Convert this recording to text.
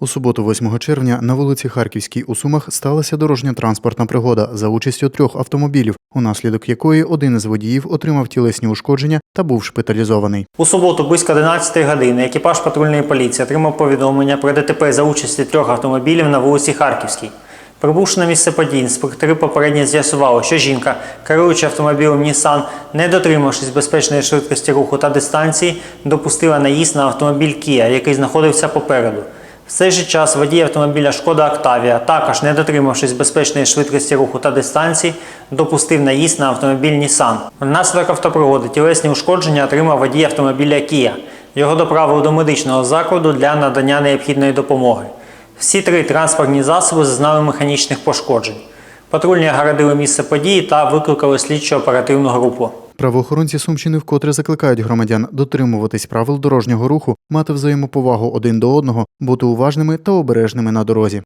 У суботу, 8 червня, на вулиці Харківській у Сумах сталася дорожньо-транспортна пригода за участю трьох автомобілів, унаслідок якої один із водіїв отримав тілесні ушкодження та був шпиталізований. У суботу близько 11 години екіпаж патрульної поліції отримав повідомлення про ДТП за участі трьох автомобілів на вулиці Харківській. Прибувши на місце подій, інспектори попередньо з'ясували, що жінка, керуючи автомобілем Nissan, не дотримавшись безпечної швидкості руху та дистанції, допустила наїзд на автомобіль Kia, який знаходився попереду. В цей же час водій автомобіля Шкода Октавія, також не дотримавшись безпечної швидкості руху та дистанції, допустив наїзд на автомобіль Nissan. Внаслідок автопригоди тілесні ушкодження отримав водій автомобіля Kia. Його доправили до медичного закладу для надання необхідної допомоги. Всі три транспортні засоби зазнали механічних пошкоджень. Патрульні огородили місце події та викликали слідчо оперативну групу. Правоохоронці Сумщини вкотре закликають громадян дотримуватись правил дорожнього руху, мати взаємоповагу один до одного, бути уважними та обережними на дорозі.